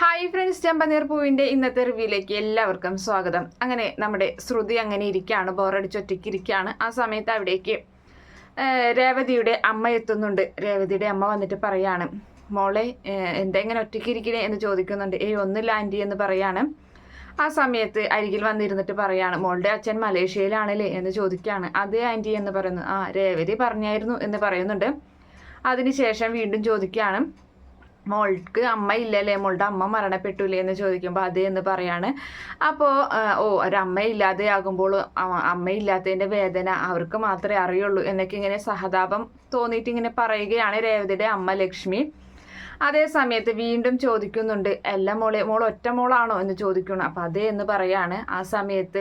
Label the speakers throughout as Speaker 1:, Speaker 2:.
Speaker 1: Hi friends ചെമ്പനീർ പൂവിന്റെ ഇന്നത്തെ റിവ്യൂയിലേക്ക് എല്ലാവർക്കും സ്വാഗതം. അങ്ങനെ നമ്മുടെ ശ്രുതി അങ്ങനെ ഇരിക്കുകയാണ് ബോറടിച്ച് ഒറ്റയ്ക്ക് ഇരിക്കുകയാണ് ആ സമയത്ത് അവിടേക്ക് രേവതിയുടെ അമ്മ എത്തുന്നുണ്ട്. രേവതിയുടെ അമ്മ വന്നിട്ട് പറയാണ് മോളെ എന്താ ഇങ്ങനെ ഒറ്റയ്ക്ക് ഇരിക്കണേ? എന്ന് ചോദിക്കുന്നുണ്ട്. ഏയ് ഒന്നില്ല ആന്റി എന്ന് പറയാണ്. ആ സമയത്ത് അരികിൽ വന്നിരുന്നിട്ട് പറയാണ് മോളുടെ അച്ഛൻ മലേഷ്യയിലാണല്ലേ? എന്ന് ചോദിക്കുകയാണ് അതേ ആന്റി എന്ന് പറയുന്നു. ആ രേവതി പറഞ്ഞായിരുന്നു എന്ന് പറയുന്നുണ്ട്. അതിനുശേഷം വീണ്ടും ചോദിക്കുകയാണ് മോൾക്ക് അമ്മ ഇല്ലല്ലേ? മോളുടെ അമ്മ മരണപ്പെട്ടില്ലേ എന്ന് ചോദിക്കുമ്പോൾ അതേ എന്ന് പറയാണ്. അപ്പോൾ ഓ ഒരമ്മ ഇല്ലാതെയാകുമ്പോൾ അമ്മ ഇല്ലാത്തതിന്റെ വേദന അവർക്ക് മാത്രമേ അറിയുള്ളൂ എന്നൊക്കെ ഇങ്ങനെ സഹതാപം തോന്നിയിട്ട് ഇങ്ങനെ പറയുകയാണ് രേവതിയുടെ അമ്മ ലക്ഷ്മി. അതേ സമയത്ത് വീണ്ടും ചോദിക്കുന്നുണ്ട് എല്ലാ മോളെ മോൾ ഒറ്റ മോളാണോ? എന്ന് ചോദിക്കുന്നു അപ്പം അതേ എന്ന് പറയാണ്. ആ സമയത്ത്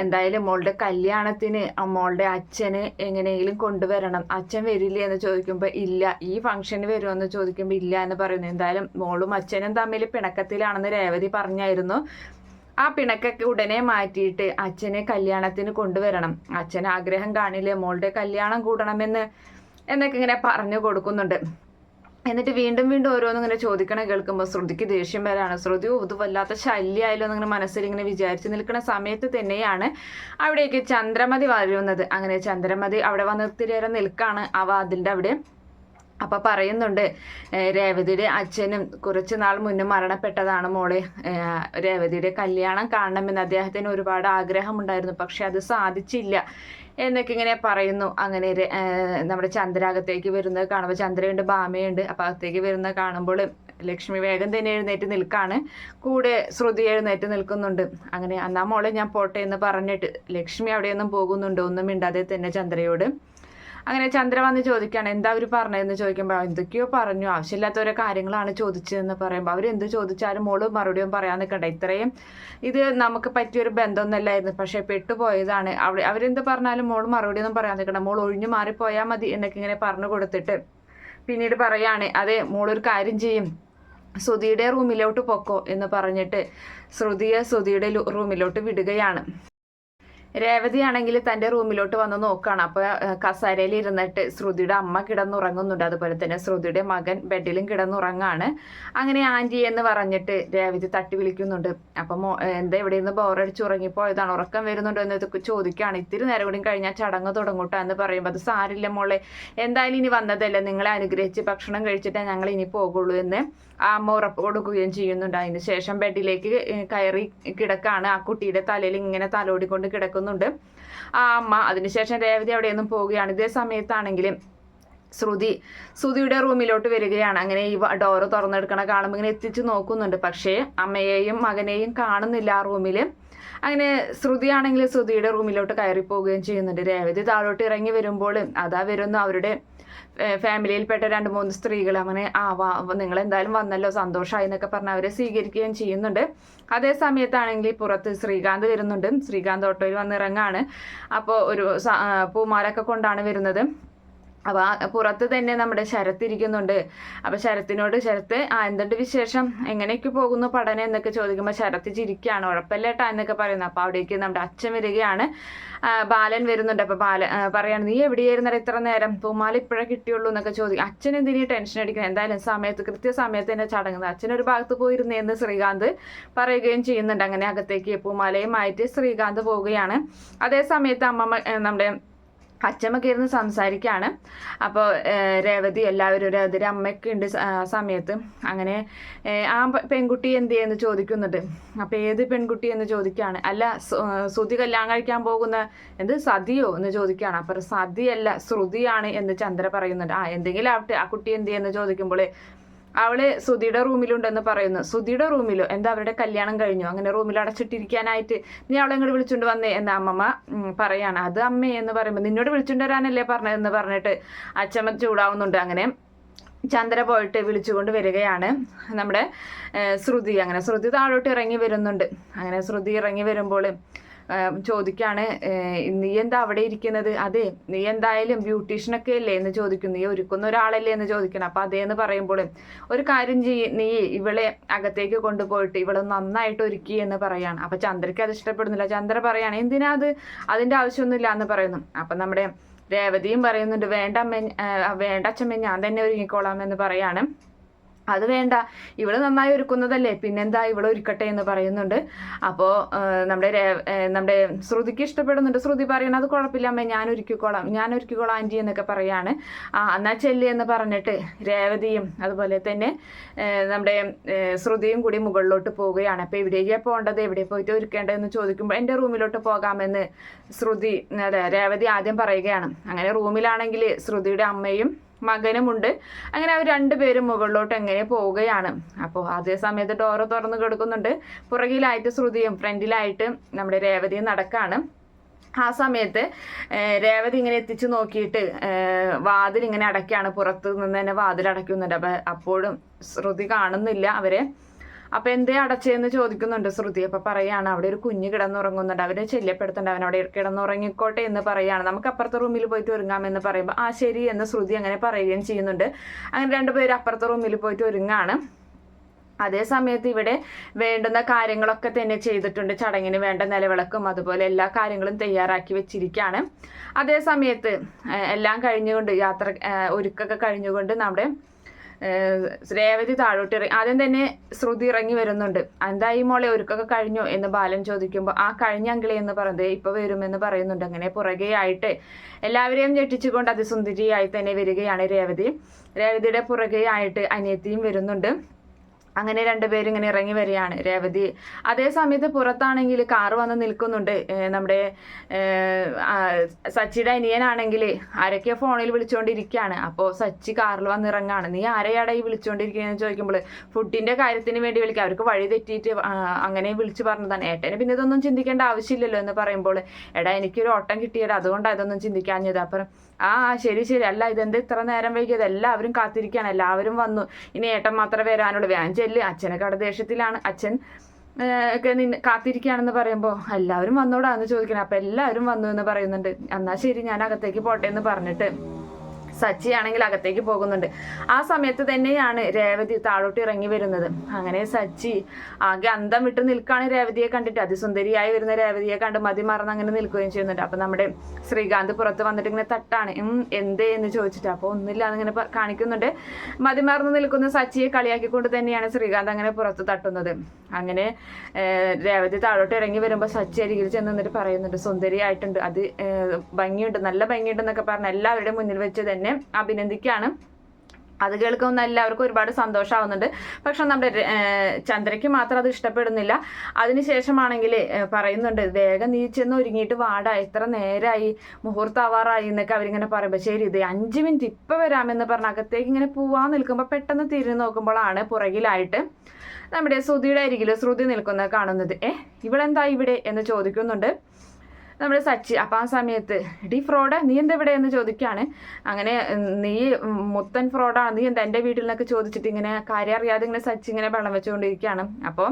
Speaker 1: എന്തായാലും മോളുടെ കല്യാണത്തിന് മോളുടെ അച്ഛന് എങ്ങനെയെങ്കിലും കൊണ്ടുവരണം. അച്ഛൻ വരില്ലേ എന്ന് ചോദിക്കുമ്പോൾ ഇല്ല ഈ ഫംഗ്ഷന് വരുമോ എന്ന് ചോദിക്കുമ്പോൾ ഇല്ല എന്ന് പറയുന്നു. എന്തായാലും മോളും അച്ഛനും തമ്മിൽ പിണക്കത്തിലാണെന്ന് രേവതി പറഞ്ഞായിരുന്നു. ആ പിണക്കൊക്കെ ഉടനെ മാറ്റിയിട്ട് അച്ഛനെ കല്യാണത്തിന് കൊണ്ടുവരണം. അച്ഛൻ ആഗ്രഹം കാണില്ലേ മോളുടെ കല്യാണം കൂടണമെന്ന് എന്നൊക്കെ ഇങ്ങനെ പറഞ്ഞു കൊടുക്കുന്നുണ്ട്. എന്നിട്ട് വീണ്ടും വീണ്ടും ഓരോന്നും ഇങ്ങനെ ചോദിക്കണ കേൾക്കുമ്പോൾ ശ്രുതിക്ക് ദേഷ്യം വരാണ്. ശ്രുതി "ഓ, ഇത് വല്ലാത്ത ശല്യമായാലോ എന്നിങ്ങനെ മനസ്സിൽ ഇങ്ങനെ വിചാരിച്ച് നിൽക്കുന്ന സമയത്ത് തന്നെയാണ് അവിടേക്ക് ചന്ദ്രമതി വരുന്നത്. അങ്ങനെ ചന്ദ്രമതി അവിടെ വന്ന് ഒത്തിരിയേറെ നിൽക്കാണ്. ആ വാതിലിന്റെ അവിടെ അപ്പൊ പറയുന്നുണ്ട് രേവതിയുടെ അച്ഛനും കുറച്ച് നാൾ മുന്നേ മരണപ്പെട്ടതാണ് മോളെ. രേവതിയുടെ കല്യാണം കാണണമെന്ന് അദ്ദേഹത്തിന് ഒരുപാട് ആഗ്രഹമുണ്ടായിരുന്നു. പക്ഷെ അത് സാധിച്ചില്ല. എന്നൊക്കെ ഇങ്ങനെ പറയുന്നു. അങ്ങനെ നമ്മുടെ ചന്ദ്ര അകത്തേക്ക് വരുന്നത് കാണുമ്പോൾ ചന്ദ്രയുണ്ട് ഭാമയുണ്ട്. അപ്പൊ അകത്തേക്ക് വരുന്നത് കാണുമ്പോൾ ലക്ഷ്മി വേഗം തന്നെ എഴുന്നേറ്റ് നിൽക്കാണ്. കൂടെ ശ്രുതി എഴുന്നേറ്റ് നിൽക്കുന്നുണ്ട്. അങ്ങനെ എന്നാ മോളെ ഞാൻ പോട്ടെ എന്ന് പറഞ്ഞിട്ട് ലക്ഷ്മി അവിടെയൊന്നും പോകുന്നുണ്ട്. ഒന്നും മിണ്ടാതെ തന്നെ ചന്ദ്രയോട്. അങ്ങനെ ചന്ദ്ര വന്ന് ചോദിക്കുകയാണ് എന്താ അവർ പറഞ്ഞതെന്ന്? ചോദിക്കുമ്പോൾ എന്തൊക്കെയോ പറഞ്ഞു. ആവശ്യമില്ലാത്ത ഓരോ കാര്യങ്ങളാണ് ചോദിച്ചതെന്ന് പറയുമ്പോൾ എന്ത് ചോദിച്ചാലും മോൾ മറുപടിയും പറയാൻ നിൽക്കണ്ട. ഇത്രയും ഇത് നമുക്ക് പറ്റിയൊരു ബന്ധമൊന്നുമല്ലായിരുന്നു പക്ഷേ പെട്ടുപോയതാണ്. അവർ അവരെന്ത് പറഞ്ഞാലും മോൾ മറുപടി ഒന്നും പറയാൻ നിൽക്കണ്ട. മോൾ ഒഴിഞ്ഞു മാറിപ്പോയാൽ മതി എന്നൊക്കെ ഇങ്ങനെ പറഞ്ഞു കൊടുത്തിട്ട് പിന്നീട് പറയാണ് അതെ മോളൊരു കാര്യം ചെയ്യും. ശ്രുതിയുടെ റൂമിലോട്ട് പൊക്കോ എന്ന് പറഞ്ഞിട്ട് ശ്രുതിയെ ശ്രുതിയുടെ റൂമിലോട്ട് വിടുകയാണ്. രേവതിയാണെങ്കിൽ തന്റെ റൂമിലോട്ട് വന്ന് നോക്കുകയാണ് അപ്പോൾ കസേരയിൽ ഇരുന്നിട്ട് ശ്രുതിയുടെ അമ്മ കിടന്നുറങ്ങുന്നുണ്ട്. അതുപോലെ തന്നെ ശ്രുതിയുടെ മകൻ ബെഡിലും കിടന്നുറങ്ങാണ്. അങ്ങനെ ആന്റി എന്ന് പറഞ്ഞിട്ട് രേവതി തട്ടി വിളിക്കുന്നുണ്ട്. അപ്പം എന്താ ഇവിടെ നിന്ന് ബോറടിച്ച് ഉറങ്ങിപ്പോയതാണ്? ഉറക്കം വരുന്നുണ്ടോ എന്ന് ചോദിക്കുകയാണ്. ഇത്തിരി നേരം കൂടി കഴിഞ്ഞാൽ ചടങ്ങ് തുടങ്ങൂട്ടോ എന്ന് പറയുമ്പോൾ അത് സാരില്ല മോളെ. എന്തായാലും ഇനി വന്നതല്ലേ? നിങ്ങളെ അനുഗ്രഹിച്ച് ഭക്ഷണം കഴിച്ചിട്ടേ ഞങ്ങൾ ഇനി പോകുള്ളൂ എന്ന് അമ്മ ഉറപ്പ് കൊടുക്കുകയും ചെയ്യുന്നുണ്ട്. അതിന് ശേഷം ബെഡിലേക്ക് കയറി കിടക്കാണ്. ആ കുട്ടിയുടെ തലയിൽ ഇങ്ങനെ തലോടിക്കൊണ്ട് കിടക്കുന്നുണ്ട് ആ അമ്മ അതിനുശേഷം രേവതി അവിടെ നിന്നും പോവുകയാണ്. ഇതേ സമയത്താണെങ്കിലും ശ്രുതി ശ്രുതിയുടെ റൂമിലോട്ട് വരികയാണ്. അങ്ങനെ ഈ ഡോറ് തുറന്നെടുക്കണ കാണുമ്പോൾ ഇങ്ങനെ എത്തിച്ചു നോക്കുന്നുണ്ട്. പക്ഷേ അമ്മയെയും മകനെയും കാണുന്നില്ല ആ റൂമിൽ അങ്ങനെ ശ്രുതിയാണെങ്കിൽ ശ്രുതിയുടെ റൂമിലോട്ട് കയറി പോവുകയും ചെയ്യുന്നുണ്ട്. രേവതി താഴോട്ട് ഇറങ്ങി വരുമ്പോൾ അതാ വരുന്നു അവരുടെ ഫാമിലിയിൽപ്പെട്ട രണ്ട് മൂന്ന് സ്ത്രീകൾ അങ്ങനെ ആ വാ നിങ്ങൾ എന്തായാലും വന്നല്ലോ സന്തോഷമായി എന്നൊക്കെ പറഞ്ഞ് അവരെ സ്വീകരിക്കുകയും ചെയ്യുന്നുണ്ട്. അതേ സമയത്താണെങ്കിൽ പുറത്ത് ശ്രീകാന്ത് വരുന്നുണ്ട്. ശ്രീകാന്ത് ഓട്ടോയിൽ വന്നിറങ്ങാണ് അപ്പോൾ ഒരു പൂമാലൊക്കെ കൊണ്ടാണ് വരുന്നത്. അപ്പോൾ പുറത്ത് തന്നെ നമ്മുടെ ശരത്ത് ഇരിക്കുന്നുണ്ട്. അപ്പോൾ ശരത്തിനോട് ശരത്ത് ആ എന്തുണ്ട് വിശേഷം? എങ്ങനെയൊക്കെ പോകുന്നു പഠനം? എന്നൊക്കെ ചോദിക്കുമ്പോൾ ശരത്ത് ചിരിക്കുകയാണ് ഉഴപ്പല്ലേട്ടാ? എന്നൊക്കെ പറയുന്നു. അപ്പോൾ അവിടേക്ക് നമ്മുടെ അച്ഛൻ വരികയാണ്. ബാലൻ വരുന്നുണ്ട്. അപ്പോൾ ബാല പറയാണ് നീ എവിടെയായിരുന്നു ഇത്ര നേരം? പൂമാല ഇപ്പോഴേ കിട്ടിയുള്ളൂ എന്നൊക്കെ ചോദിക്കും അച്ഛൻ എന്തിനീ ടെൻഷൻ അടിക്കുന്നത്? എന്തായാലും സമയത്ത് കൃത്യസമയത്ത് തന്നെ ചടങ്ങുന്നത്. അച്ഛൻ ഒരു ഭാഗത്ത് പോയിരുന്നേ എന്ന് ശ്രീകാന്ത് പറയുകയും ചെയ്യുന്നുണ്ട്. അങ്ങനെ അകത്തേക്ക് പൂമാലയുമായിട്ട് ശ്രീകാന്ത് പോവുകയാണ്. അതേ സമയത്ത് അമ്മമ്മ നമ്മുടെ അച്ഛമ്മക്ക് ഇരുന്ന് സംസാരിക്കുകയാണ് അപ്പോൾ രേവതി എല്ലാവരും രേവതി അമ്മയൊക്കെ ഉണ്ട് സമയത്ത്. അങ്ങനെ ആ പെൺകുട്ടി എന്ത് ചെയ്യുന്നു ചോദിക്കുന്നുണ്ട്. അപ്പോൾ ഏത് പെൺകുട്ടി എന്ന് ചോദിക്കുകയാണ് അല്ല ശ്രുതി കല്യാണം കഴിക്കാൻ പോകുന്ന എന്ത് സതിയോ എന്ന് ചോദിക്കുകയാണ് അപ്പോൾ സതിയല്ല ശ്രുതിയാണ് എന്ന് ചന്ദ്ര പറയുന്നുണ്ട്. ആ എന്തെങ്കിലും ആവട്ടെ ആ കുട്ടി എന്ത് ചെയ്യുന്നു ചോദിക്കുമ്പോൾ അവൾ സുധിയുടെ റൂമിലുണ്ടെന്ന് പറയുന്നു. സുധിയുടെ റൂമിലോ? എന്താ അവരുടെ കല്യാണം കഴിഞ്ഞു? അങ്ങനെ റൂമിൽ അടച്ചിട്ടിരിക്കാനായിട്ട് നീ അവളെ ഇങ്ങോട്ട് വിളിച്ചുകൊണ്ട് വന്നേ എന്ന് അമ്മമ്മ പറയാണ്. അത് അമ്മേ എന്ന് പറയുമ്പോൾ നിന്നോട് വിളിച്ചുകൊണ്ട് വരാനല്ലേ പറഞ്ഞതെന്ന് പറഞ്ഞിട്ട് അച്ഛമ്മ ചൂടാവുന്നുണ്ട്. അങ്ങനെ ചന്ദ്ര പോയിട്ട് വിളിച്ചുകൊണ്ട് വരികയാണ്. നമ്മുടെ ശ്രുതി. അങ്ങനെ ശ്രുതി താഴോട്ട് ഇറങ്ങി വരുന്നുണ്ട്. അങ്ങനെ ശ്രുതി ഇറങ്ങി വരുമ്പോൾ ചോദിക്കാണ് നീ എന്താ അവിടെ ഇരിക്കുന്നത്? അതെ നീ എന്തായാലും ബ്യൂട്ടീഷ്യനൊക്കെ അല്ലേ എന്ന് ചോദിക്കും നീ ഒരുക്കുന്ന ഒരാളല്ലേ എന്ന് ചോദിക്കണം. അപ്പം അതേന്ന് പറയുമ്പോൾ ഒരു കാര്യം ചെയ്യ നീ ഇവളെ അകത്തേക്ക് കൊണ്ടുപോയിട്ട് ഇവളെ നന്നായിട്ട് ഒരുക്കി എന്ന് പറയാണ്. അപ്പം ചന്ദ്രയ്ക്ക് അത് ഇഷ്ടപ്പെടുന്നില്ല. ചന്ദ്ര പറയാണ് എന്തിനാ അത്? അതിന്റെ ആവശ്യമൊന്നുമില്ല എന്ന് പറയുന്നു. അപ്പം നമ്മുടെ രേവതിയും പറയുന്നുണ്ട് വേണ്ട അമ്മ വേണ്ട അച്ഛമ്മ ഞാൻ തന്നെ ഒരുങ്ങിക്കോളാം എന്ന് പറയാണ്. അത് വേണ്ട. ഇവൾ നന്നായി ഒരുക്കുന്നതല്ലേ? പിന്നെന്താ ഇവൾ ഒരുക്കട്ടെ എന്ന് പറയുന്നുണ്ട്. അപ്പോ നമ്മുടെ നമ്മുടെ ശ്രുതിക്ക് ഇഷ്ടപ്പെടുന്നുണ്ട്. ശ്രുതി പറയണത് അത് കുഴപ്പമില്ല. അമ്മേ ഞാൻ ഒരുക്കിക്കോളാം. ഞാൻ ഒരുക്കിക്കോളാം ആന്റി എന്നൊക്കെ പറയാണ്. ആ എന്നാ ചെല്ലി എന്ന് പറഞ്ഞിട്ട് രേവതിയും അതുപോലെ തന്നെ നമ്മുടെ ശ്രുതിയും കൂടി മുകളിലോട്ട് പോവുകയാണ്. അപ്പോൾ എവിടേക്കാണ് പോകേണ്ടത്? എവിടെ പോയിട്ട് ഒരുക്കേണ്ടതെന്ന് ചോദിക്കുമ്പോൾ എന്റെ റൂമിലോട്ട് പോകാമെന്ന് ശ്രുതി അതെ രേവതി ആദ്യം പറയുകയാണ്. അങ്ങനെ റൂമിലാണെങ്കിൽ ശ്രുതിയുടെ അമ്മയും മകനുമുണ്ട്. അങ്ങനെ അവർ രണ്ടുപേരും മുകളിലോട്ട് എങ്ങനെ പോവുകയാണ്. അപ്പോൾ അതേ സമയത്ത് ഡോറ് തുറന്ന് കിടക്കുന്നുണ്ട്. പുറകിലായിട്ട് ശ്രുതിയും ഫ്രണ്ടിലായിട്ട് നമ്മുടെ രേവതിയും നടക്കാണ്. ആ സമയത്ത് രേവതി ഇങ്ങനെ എത്തിച്ചു നോക്കിയിട്ട് വാതിൽ ഇങ്ങനെ അടയ്ക്കാണ്. പുറത്ത് നിന്ന് തന്നെ വാതിൽ അടയ്ക്കുന്നുണ്ട്. അപ്പം അപ്പോഴും ശ്രുതി കാണുന്നില്ല അവരെ. അപ്പൊ എന്തേ അടച്ചെന്ന് ചോദിക്കുന്നുണ്ട് ശ്രുതി. അപ്പൊ പറയാണ് അവിടെ ഒരു കുഞ്ഞ് കിടന്നുറങ്ങുന്നുണ്ട്. അവരെ ശല്യപ്പെടുത്തണ്ട അവനവിടെ കിടന്നുറങ്ങിക്കോട്ടെ എന്ന് പറയാണ്. നമുക്ക് അപ്പുറത്തെ റൂമിൽ പോയിട്ട് ഒരുങ്ങാമെന്ന് പറയുമ്പോൾ ആ ശരി എന്ന് ശ്രുതി അങ്ങനെ പറയുകയും ചെയ്യുന്നുണ്ട്. അങ്ങനെ രണ്ടുപേരും അപ്പുറത്തെ റൂമിൽ പോയിട്ട് ഒരുങ്ങാണ്. അതേ സമയത്ത് ഇവിടെ വേണ്ടുന്ന കാര്യങ്ങളൊക്കെ തന്നെ ചെയ്തിട്ടുണ്ട്. ചടങ്ങിന് വേണ്ട നിലവിളക്കും അതുപോലെ എല്ലാ കാര്യങ്ങളും തയ്യാറാക്കി വെച്ചിരിക്കുകയാണ് അതേ സമയത്ത് എല്ലാം കഴിഞ്ഞുകൊണ്ട് യാത്ര ഒരുക്കൊക്കെ കഴിഞ്ഞുകൊണ്ട് നമ്മുടെ രേവതി താഴോട്ട് ഇറങ്ങി ആദ്യം തന്നെ ശ്രുതി ഇറങ്ങി വരുന്നുണ്ട്. എന്തായി മോളെ ഒരുക്കൊക്കെ കഴിഞ്ഞു? എന്ന് ബാലൻ ചോദിക്കുമ്പോൾ ആ കഴിഞ്ഞ അങ്കിളെ എന്ന് പറയുന്നത്. ഇപ്പൊ വരുമെന്ന് പറയുന്നുണ്ട്. അങ്ങനെ പുറകെ ആയിട്ട് എല്ലാവരെയും ഞെട്ടിച്ചുകൊണ്ട് അതിസുന്ദരിയായി തന്നെ വരികയാണ് രേവതി. രേവതിയുടെ പുറകെ ആയിട്ട് അനിയത്തിയും വരുന്നുണ്ട്. അങ്ങനെ രണ്ടുപേരും ഇങ്ങനെ ഇറങ്ങി വരികയാണ് രേവതി. അതേ സമയത്ത് പുറത്താണെങ്കിൽ കാറ് വന്ന് നിൽക്കുന്നുണ്ട്. നമ്മുടെ സച്ചിയുടെ അനിയനാണെങ്കിൽ ആരൊക്കെയോ ഫോണിൽ വിളിച്ചുകൊണ്ടിരിക്കുകയാണ് അപ്പോൾ സച്ചി കാറിൽ വന്ന് ഇറങ്ങാണ് നീ ആരെയാടാ ഈ വിളിച്ചുകൊണ്ടിരിക്കുകയെന്ന് ചോദിക്കുമ്പോൾ ഫുഡിന്റെ കാര്യത്തിന് വേണ്ടി വിളിക്കുക. അവർക്ക് വഴി തെറ്റിയിട്ട് അങ്ങനെ വിളിച്ചു പറഞ്ഞതാണ്. ഏട്ടന് പിന്നെ ഇതൊന്നും ചിന്തിക്കേണ്ട ആവശ്യമില്ലല്ലോ എന്ന് പറയുമ്പോൾ എടാ എനിക്കൊരു ഓട്ടം കിട്ടിയത് അതുകൊണ്ടാണ് ഇതൊന്നും ചിന്തിക്കാഞ്ഞത്. അപ്പം ആ, ശരി ശരി. അല്ല ഇതെന്ത് ഇത്ര നേരം വൈകിയത്? എല്ലാവരും കാത്തിരിക്കുകയാണ്. എല്ലാവരും വന്നു. ഇനി ഏട്ടൻ മാത്രമേ വരാനുള്ളൂ. വേഗം ചെല്ല് അച്ഛനൊക്കെ അവിടെ അച്ഛൻ ഒക്കെ നിന്നെ കാത്തിരിക്കുകയാണെന്ന് പറയുമ്പോൾ എല്ലാവരും വന്നോടാന്ന് ചോദിക്കണം. അപ്പം എല്ലാവരും വന്നു എന്ന് പറയുന്നുണ്ട്. എന്നാൽ ശരി ഞാൻ അകത്തേക്ക് പോട്ടെ എന്ന് പറഞ്ഞിട്ട്. സച്ചി ആണെങ്കിൽ അകത്തേക്ക് പോകുന്നുണ്ട്. ആ സമയത്ത് തന്നെയാണ് രേവതി താഴോട്ട് ഇറങ്ങി വരുന്നത്. അങ്ങനെ സച്ചി ആകെ അന്തം വിട്ട് നിൽക്കുകയാണ് രേവതിയെ കണ്ടിട്ട്. അതിസുന്ദരിയായി വരുന്ന രേവതിയെ കണ്ട് മതി മറന്ന് അങ്ങനെ നിൽക്കുകയും ചെയ്യുന്നുണ്ട്. അപ്പൊ നമ്മുടെ ശ്രീകാന്ത് പുറത്ത് വന്നിട്ട് ഇങ്ങനെ തട്ടാണ്. എന്ത് എന്ന് ചോദിച്ചിട്ട് അപ്പോൾ ഒന്നില്ല അതിങ്ങനെ കാണിക്കുന്നുണ്ട്. മതി മറന്ന് നിൽക്കുന്ന സച്ചിയെ കളിയാക്കിക്കൊണ്ട് തന്നെയാണ് ശ്രീകാന്ത് അങ്ങനെ പുറത്ത് തട്ടുന്നത്. അങ്ങനെ രേവതി താഴോട്ട് ഇറങ്ങി വരുമ്പോൾ സച്ചി അരികിൽ ചെന്ന് നിന്നിട്ട് പറയുന്നുണ്ട്. സുന്ദരിയായിട്ടുണ്ട്. അത് ഭംഗിയുണ്ട്. നല്ല ഭംഗിയുണ്ടെന്നൊക്കെ പറഞ്ഞ് എല്ലാവരുടെ മുന്നിൽ വെച്ച് തന്നെ അഭിനന്ദിക്കുകയാണ് അത് കേൾക്കുമെന്ന് എല്ലാവർക്കും ഒരുപാട് സന്തോഷമാവുന്നുണ്ട് പക്ഷെ നമ്മുടെ ചന്ദ്രയ്ക്ക് മാത്രം അത് ഇഷ്ടപ്പെടുന്നില്ല. അതിനുശേഷമാണെങ്കിൽ പറയുന്നുണ്ട് വേഗം നീ ചെന്ന് ഒരുങ്ങിയിട്ട് വാടാ എത്ര നേരമായി മുഹൂർത്താവാറായി എന്നൊക്കെ അവരിങ്ങനെ പറയുമ്പോൾ ശരി ഇത് അഞ്ച് മിനിറ്റ് ഇപ്പം വരാമെന്ന് പറഞ്ഞ അകത്തേക്ക് ഇങ്ങനെ പോവാൻ നിൽക്കുമ്പോൾ പെട്ടെന്ന് തിരിഞ്ഞു നോക്കുമ്പോഴാണ് പുറകിലായിട്ട് നമ്മുടെ ശ്രുതിയുടെ അരികിൽ ശ്രുതി നിൽക്കുന്നത് കാണുന്നത്. ഏ ഇവളെന്താ ഇവിടെ? എന്ന് ചോദിക്കുന്നുണ്ട്. നമ്മുടെ സച്ചി അപ്പം ആ സമയത്ത് ഡി ഫ്രോഡ് നീ എന്താ ഇവിടെ? എന്ന് ചോദിക്കുകയാണ്. അങ്ങനെ നീ മുത്തൻ ഫ്രോഡാണ് നീ എന്താ എന്റെ വീട്ടിൽ നിന്നൊക്കെ ചോദിച്ചിട്ട് ഇങ്ങനെ കാര്യം അറിയാതെ ഇങ്ങനെ സച്ചി ഇങ്ങനെ വെള്ളം വെച്ചുകൊണ്ടിരിക്കുകയാണ്. അപ്പോൾ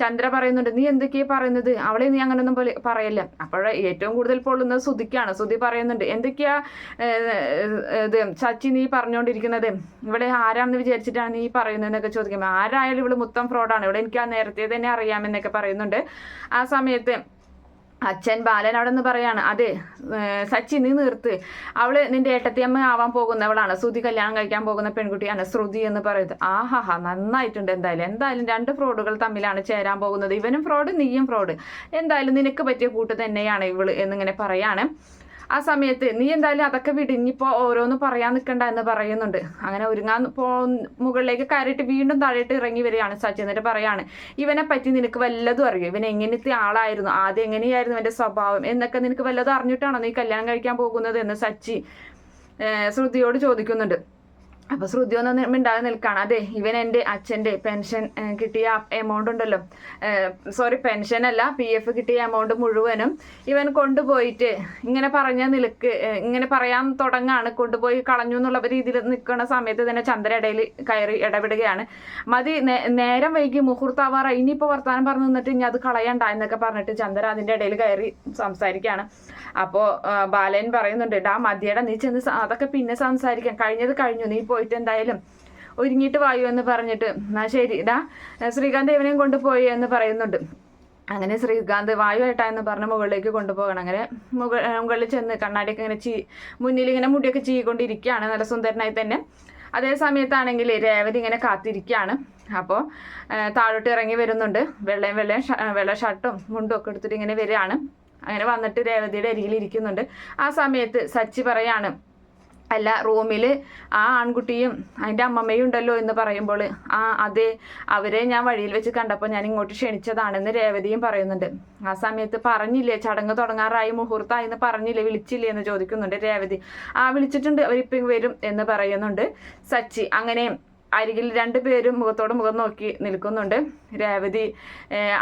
Speaker 1: ചന്ദ്ര പറയുന്നുണ്ട് നീ എന്തൊക്കെയാ പറയുന്നത്? അവളെ നീ അങ്ങനെയൊന്നും പറയല്ല. അപ്പോൾ ഏറ്റവും കൂടുതൽ പൊള്ളുന്നത് സുധിക്കാണ്. സുധി പറയുന്നുണ്ട് എന്തൊക്കെയാ ഇത് സച്ചി നീ പറഞ്ഞുകൊണ്ടിരിക്കുന്നത്? ഇവിടെ ആരാണെന്ന് വിചാരിച്ചിട്ടാണ് നീ പറയുന്നതെന്നൊക്കെ ചോദിക്കുമ്പോൾ ആരായാലും ഇവിടെ മുത്തം ഫ്രോഡാണ്. ഇവിടെ എനിക്ക് ആ നേരത്തെ തന്നെ അറിയാമെന്നൊക്കെ പറയുന്നുണ്ട്. ആ സമയത്ത് അച്ഛൻ ബാലൻ അവിടെ നിന്ന് പറയാണ് അതെ സച്ചി നീ നിർത്ത്. അവൾ നിന്റെ ഏട്ടത്തിയമ്മ ആവാൻ പോകുന്നവളാണ്. ശ്രുതി കല്യാണം കഴിക്കാൻ പോകുന്ന പെൺകുട്ടിയാണ് ശ്രുതി എന്ന് പറയുന്നത്. ആഹാഹാ നന്നായിട്ടുണ്ട് എന്തായാലും. എന്തായാലും രണ്ട് ഫ്രോഡുകൾ തമ്മിലാണ് ചേരാൻ പോകുന്നത്. ഇവനും ഫ്രോഡ് നീയും ഫ്രോഡ്. എന്തായാലും നിനക്ക് പറ്റിയ കൂട്ട് തന്നെയാണ് ഇവൾ എന്നിങ്ങനെ പറയാണ്. ആ സമയത്ത് നീ എന്തായാലും അതൊക്കെ വിട് വിടിഞ്ഞിപ്പോ ഓരോന്ന് പറയാൻ നിൽക്കണ്ട എന്ന് പറയുന്നുണ്ട്. അങ്ങനെ ഒരുങ്ങാൻ പോ മുകളിലേക്ക് കയറിയിട്ട് വീണ്ടും താഴേട്ട് ഇറങ്ങി വരികയാണ് സച്ചി എന്നിട്ട് പറയാണ് ഇവനെ പറ്റി നിനക്ക് വല്ലതും അറിയോ? ഇവൻ എങ്ങനത്തെ ആളായിരുന്നു? ആദ്യം എങ്ങനെയായിരുന്നു ഇവന്റെ സ്വഭാവം? എന്നൊക്കെ നിനക്ക് വല്ലതും അറിഞ്ഞിട്ടാണോ നീ കല്യാണം കഴിക്കാൻ പോകുന്നത്? എന്ന് സച്ചി ശ്രുതിയോട് ചോദിക്കുന്നുണ്ട്. അപ്പൊ ശ്രുതി ഒന്ന് മിണ്ടാതെ നിൽക്കാണ്. അതെ ഇവൻ എന്റെ അച്ഛന്റെ പെൻഷൻ കിട്ടിയ എമൗണ്ട് ഉണ്ടല്ലോ. സോറി പെൻഷൻ അല്ല പി എഫ് കിട്ടിയ എമൗണ്ട് മുഴുവനും ഇവൻ കൊണ്ടുപോയിട്ട് ഇങ്ങനെ പറഞ്ഞ നിലയ്ക്ക് ഇങ്ങനെ പറയാൻ തുടങ്ങാണ്. കൊണ്ടുപോയി കളഞ്ഞു എന്നുള്ള രീതിയിൽ നിൽക്കുന്ന സമയത്ത് തന്നെ ചന്ദ്ര ഇടയിൽ കയറി ഇടപെടുകയാണ്. മതി നേരം വൈകി മുഹൂർത്താവാറ ഇനിയിപ്പോൾ വർത്താനം പറഞ്ഞു നിന്നിട്ട് ഇനി അത് കളയണ്ട എന്നൊക്കെ പറഞ്ഞിട്ട് ചന്ദ്ര അതിന്റെ ഇടയിൽ കയറി സംസാരിക്കുകയാണ്. അപ്പോൾ ബാലൻ പറയുന്നുണ്ട് ഡാ മതിയട നീ ചെന്ന് അതൊക്കെ പിന്നെ സംസാരിക്കാം. കഴിഞ്ഞത് കഴിഞ്ഞു നീ പോയിട്ട് എന്തായാലും ഒരുങ്ങിയിട്ട് വായു എന്ന് പറഞ്ഞിട്ട്. എന്നാ ശരി ഇതാ ശ്രീകാന്ത് ഇവനെയും കൊണ്ടുപോയി എന്ന് പറയുന്നുണ്ട്. അങ്ങനെ ശ്രീകാന്ത് വായു ഏട്ടാ എന്ന് പറഞ്ഞ് മുകളിലേക്ക് കൊണ്ടുപോകണം. അങ്ങനെ മുകൾ മുകളിൽ ചെന്ന് കണ്ണാടിയൊക്കെ ഇങ്ങനെ ചീ മുന്നിൽ ഇങ്ങനെ മുടിയൊക്കെ ചീകൊണ്ടിരിക്കുകയാണ് നല്ല സുന്ദരനായി തന്നെ. അതേ സമയത്താണെങ്കിൽ രേവതി ഇങ്ങനെ കാത്തിരിക്കുകയാണ്. അപ്പോൾ താഴോട്ട് ഇറങ്ങി വരുന്നുണ്ട്. വെള്ളയും വെള്ളയും വെള്ള ഷർട്ടും മുണ്ടും ഒക്കെ എടുത്തിട്ട് ഇങ്ങനെ വരികയാണ്. അങ്ങനെ വന്നിട്ട് രേവതിയുടെ അരികിൽ ഇരിക്കുന്നുണ്ട്. ആ സമയത്ത് സച്ചി പറയാണ് അല്ല റൂമിൽ ആ ആൺകുട്ടിയും അതിന്റെ അമ്മമ്മയും ഉണ്ടല്ലോ എന്ന് പറയുമ്പോൾ ആ അതെ അവരെ ഞാൻ വഴിയിൽ വെച്ച് കണ്ടപ്പോൾ ഞാൻ ഇങ്ങോട്ട് ക്ഷണിച്ചതാണെന്ന് രേവതിയും പറയുന്നുണ്ട്. ആ സമയത്ത് പറഞ്ഞില്ലേ ചടങ്ങ് തുടങ്ങാറായി മുഹൂർത്തമായി എന്ന് പറഞ്ഞില്ലേ വിളിച്ചില്ലേ എന്ന് ചോദിക്കുന്നുണ്ട് രേവതി. ആ വിളിച്ചിട്ടുണ്ട് അവരിപ്പം വരും എന്ന് പറയുന്നുണ്ട് സച്ചി. അങ്ങനെ അരികിൽ രണ്ടുപേരും മുഖത്തോട് മുഖം നോക്കി നിൽക്കുന്നുണ്ട്. രേവതി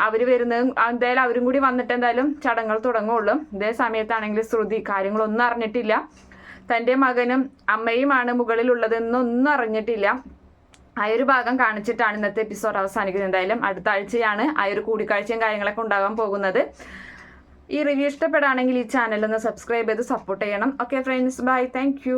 Speaker 1: അവർ വരുന്നത് എന്തായാലും അവരും കൂടി വന്നിട്ട് എന്തായാലും ചടങ്ങുകൾ തുടങ്ങുള്ളൂ ഇതേ സമയത്താണെങ്കിൽ ശ്രുതി കാര്യങ്ങളൊന്നും അറിഞ്ഞിട്ടില്ല. തന്റെ മകനും അമ്മയുമാണ് മുകളിലുള്ളതെന്നൊന്നും അറിഞ്ഞിട്ടില്ല. ആ ഒരു ഭാഗം കാണിച്ചിട്ടാണ് ഇന്നത്തെ എപ്പിസോഡ് അവസാനിക്കുന്നത്. എന്തായാലും അടുത്ത ആഴ്ചയാണ് ആ ഒരു കൂടിക്കാഴ്ചയും കാര്യങ്ങളൊക്കെ ഉണ്ടാകാൻ പോകുന്നത്. ഈ റിവ്യൂ ഇഷ്ടപ്പെടുകയാണെങ്കിൽ ഈ ചാനലൊന്ന് സബ്സ്ക്രൈബ് ചെയ്ത് സപ്പോർട്ട് ചെയ്യണം. Okay friends bye thank